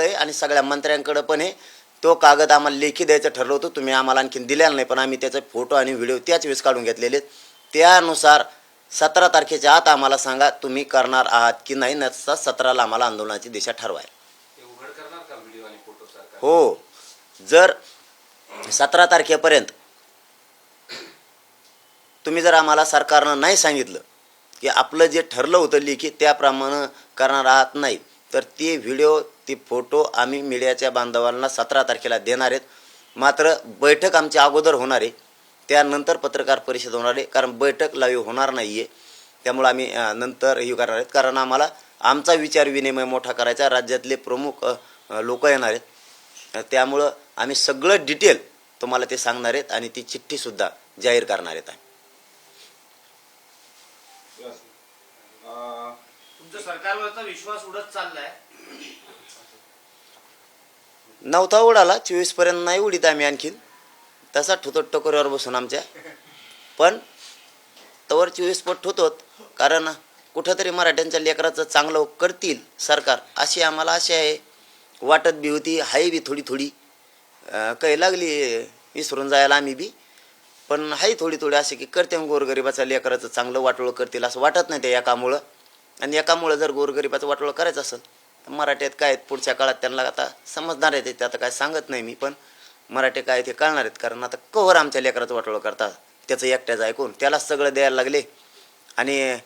आहे आणि सगळ्या मंत्र्यांकडे पण आहे तो कागद आम्हाला लेखी द्यायचं ठरलं होतं. तुम्ही आम्हाला आणखीन दिलेला नाही पण आम्ही त्याचे फोटो आणि व्हिडिओ त्याच वेळेस काढून घेतलेले. त्यानुसार सतरा तारखेच्या आत आम्हाला सांगा तुम्ही करणार आहात की नाही नसता सतराला आम्हाला आंदोलनाची दिशा ठरवाय. हो. जर सतरा तारखेपर्यंत तुम्ही जर आम्हाला सरकारनं नाही सांगितलं की आपलं जे ठरलं होतं लिखित त्याप्रमाणे करणार आहात नाही. तर ते व्हिडिओ ते फोटो आम्ही मीडियाच्या बांधवांना सतरा तारखेला देणार आहेत. मात्र बैठक आमची अगोदर होणार आहे. त्यानंतर पत्रकार परिषद होणार आहे. कारण बैठक लाईव्ह होणार नाही आहे त्यामुळं आम्ही नंतर हे करणार आहेत. कारण आम्हाला आमचा विचार विनिमय मोठा करायचा. राज्यातले प्रमुख लोक येणार आहेत. त्यामुळं आम्ही सगळं डिटेल तुम्हाला ते सांगणार आहेत आणि ती चिठ्ठीसुद्धा जाहीर करणार आहेत अं, तुमचा सरकारवरचा विश्वास उडत चाललाय. नव्हता उडाला चोवीसपर्यंत नाही उडीत आम्ही आणखीन. तसा ठोतो टकोरीवर बसून आमच्या. पण तवर चोवीस पट ठोतोत कारण कुठंतरी मराठ्यांच्या लेकराचं चांगलं करतील सरकार अशी आम्हाला अशी आहे. वाटत बी होती हाय बी थोडी थोडी. काही लागली विसरून जायला आम्ही बी. पण हाय थोडी थोडी असे की करते गोरगरिबाचा लेकराचं चांगलं वाटोळं करतील असं वाटत नाही त्या एकामुळं. आणि एकामुळं जर गोरगरिबाचं वाटोळं करायचं असेल तर मराठ्यात काय आहेत, पुढच्या काळात त्यांना आता समजणार आहे ते आता काय सांगत नाही मी पण मराठी काय ते कळणार आहेत. कारण आता कवर आमच्या लेकराचं वाटोळं करतात. त्याचं एकट्याचं ऐकून त्यालाच सगळं द्यायला लागले. आणि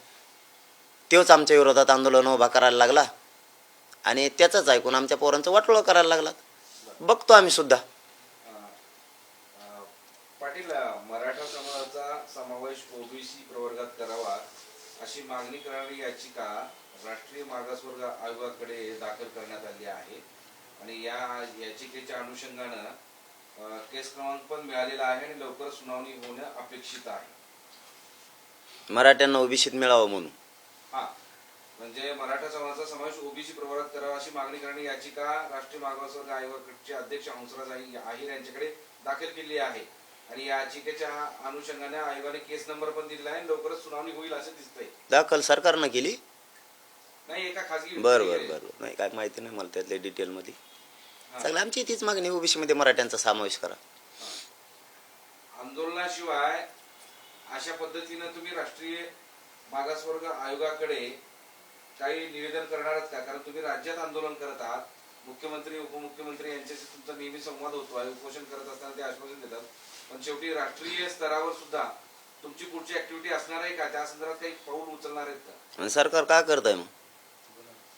तोच आमच्या विरोधात आंदोलन उभा करायला लागला. आणि त्याचंच ऐकून आमच्या पोरांचं वाटोळं करायला लागला बघतो आम्ही सुद्धा. पाटील मराठा समाजाचा समावेश ओबीसी प्रवर्गात करावा अशी मागणी करणारी याचिका राष्ट्रीय मागासवर्ग आयोगाकडे दाखल करण्यात आली आहे. आणि या याचिकेच्या अनुषंगानं केस क्रमांक पण मिळालेला आहे आणि लवकर सुनावणी होणं अपेक्षित आहे. मराठ्यांना ओबीसीत मिळावं म्हणून. हा. म्हणजे मराठा समाजाचा समावेश ओबीसी प्रवर्गात करावा अशी मागणी करणारी याचिका राष्ट्रीय मागासवर्ग आयोगाचे अध्यक्ष हंसराज आहि- आहिर यांच्याकडे दाखल केली आहे. आणि याचिकेच्या अनुषंगाने आयोगाने केस नंबर पण दिलेला आहे. लवकरच सुनावणी होईल असं दिसतंय. दाखल सरकारनं केली? नाही एका खासगी बरं बरं बरं. नाही काय माहिती नाही मला त्यातल्या डिटेलमध्ये. हा. सगळं आमची तीच मागणी ओबीसी मध्ये मराठ्यांचा समावेश करा. आंदोलनाशिवाय अशा पद्धतीनं तुम्ही राष्ट्रीय मागासवर्ग आयोगाकडे काही निवेदन करणार आहात का? कारण तुम्ही राज्यात आंदोलन करत आहात. मुख्यमंत्री उपमुख्यमंत्री यांच्याशी तुमचा नेहमी संवाद होतो आहे उपोषण करत असताना ते आश्वासन देतात. पण शेवटी राष्ट्रीय स्तरावर सुद्धा तुमची पुढची ऍक्टिव्हिटी असणार आहे का? त्या संदर्भात काही पाऊल उचलणार आहेत का? आणि सरकार काय करत आहे मग?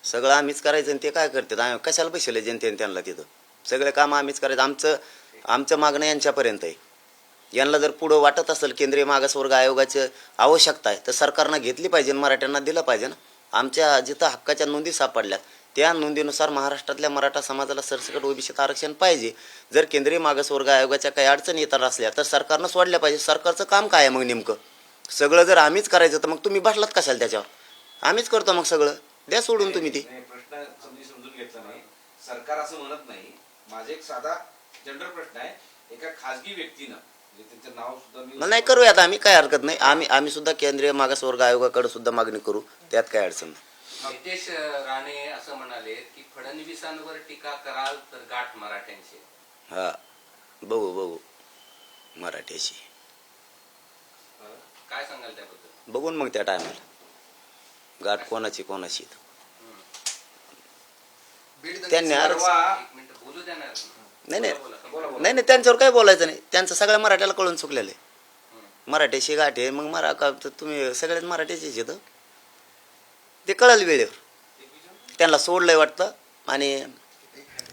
सगळं आम्हीच करायचं आणि ते काय करतात? आम्ही कशाला पैसे जनतेने त्यांना तिथं? सगळे काम आम्हीच करायचं. आमचं आमचं मागणं यांच्यापर्यंत आहे. यांना जर पुढं वाटत असेल केंद्रीय मागासवर्ग आयोगाची आवश्यकता आहे तर सरकारनं घेतली पाहिजे आणि मराठ्यांना दिलं पाहिजे ना. आमच्या जिथं हक्काच्या नोंदी सापडल्यात त्या नोंदीनुसार महाराष्ट्रातल्या मराठा समाजाला सरसकट ओबीसीत आरक्षण पाहिजे. जर केंद्रीय मागासवर्ग आयोगाच्या काही अडचणी येतात असल्या तर सरकारनं सोडल्या पाहिजे. सरकारचं काम काय आहे मग नेमकं? सगळं जर आम्हीच करायचं तर मग तुम्ही बसलात कशाला त्याच्यावर? आम्हीच करतो मग सगळं. द्या सोडून तुम्ही ती. नाही, प्रश्न समजी समजून घेतला नाही. सरकार असं म्हणत नाही. माझा एक साधा जनरल प्रश्न आहे. एका खासगी व्यक्तीनं म्हणजे नाही करूयात आम्ही काय हरकत नाही. आम्ही आम्ही सुद्धा केंद्रीय मागासवर्ग आयोगाकडे सुद्धा मागणी करू. त्यात काय अडचण नाही. नितेश राणे असं म्हणाले की फडणवीसांवर टीका कराल तर गाठ मराठ्यांची. हा बघू बघू मराठीशी काय सांगाल त्याबद्दल? बघून मग त्या टायमाला गाठ कोणाची कोणाची. त्यांनी एक मिनिट बोलू द्या ना नाही नाही. नाही नाही त्यांच्यावर काय बोलायचं नाही. त्यांचं सगळ्या मराठ्याला कळून चुकलेलं आहे. मराठीशी गाठ आहे मग मरा का तुम्ही सगळ्यात मराठीचीच येतं ते कळलं वेळेवर. त्यांना सोडलं आहे वाटतं आणि